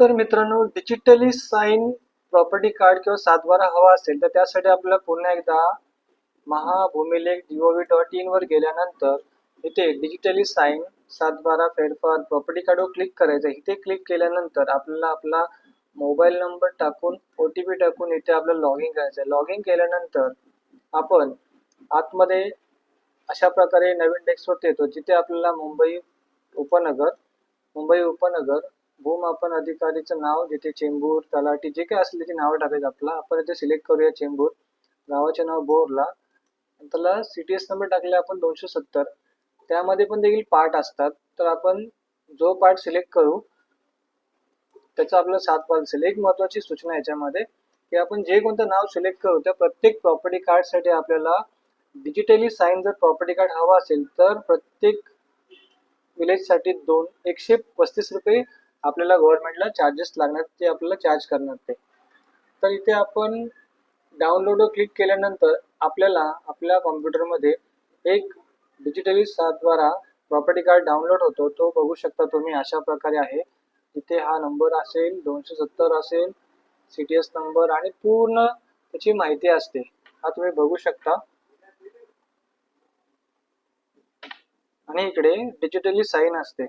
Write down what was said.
तर मित्रांनो digitally sine property card किंवा सातबारा हवा असेल तर त्यासाठी आपल्याला पुन्हा एकदा महाभूमिलेख जीओव्ही डॉट इन वर गेल्यानंतर इथे डिजिटली साईन सातबारा फेरफार प्रॉपर्टी कार्डवर क्लिक करायचं इथे क्लिक केल्यानंतर आपल्याला आपला मोबाईल नंबर टाकून ओ टी पी टाकून इथे आपल्याला लॉग इन करायचं आहे. लॉग इन केल्यानंतर आपण आतमध्ये अशा प्रकारे नवीन डेस्कवर येतो जिथे आपल्याला मुंबई उपनगर मुंबई उपनगर भूमापन अधिकारीचं नाव जिथे चेंबूर तलाठी जे काही असले ते नावं टाकायचं आपला. आपण इथे सिलेक्ट करूया चेंबूर. गावाचे नाव बोरला. त्याला सी टी एस नंबर टाकले आपण दोनशे सत्तर. त्यामध्ये पण देखील पार्ट असतात. तर आपण जो पार्ट सिलेक्ट करू त्याचा आपल्याला सात पार्ट असेल. एक महत्वाची सूचना याच्यामध्ये की आपण जे कोणतं नाव सिलेक्ट करू त्या प्रत्येक प्रॉपर्टी कार्डसाठी आपल्याला डिजिटली साईन जर प्रॉपर्टी कार्ड हवा असेल तर प्रत्येक विलेजसाठी दोन एकशे पस्तीस रुपये आपल्याला गव्हर्नमेंटला चार्जेस लागणार ते आपल्याला चार्ज करणार ते. तर इथे आपण डाउनलोडवर क्लिक केल्यानंतर आपल्याला आपल्या कॉम्प्युटरमध्ये एक डिजिटली सातद्वारा प्रॉपर्टी कार्ड डाउनलोड होतो तो बघू शकता तुम्ही. अशा प्रकारे आहे. इथे हा नंबर असेल दोनशे सत्तर असेल सी टी एस नंबर आणि पूर्ण त्याची माहिती असते. हा तुम्ही बघू शकता. आणि इकडे डिजिटली साईन असते.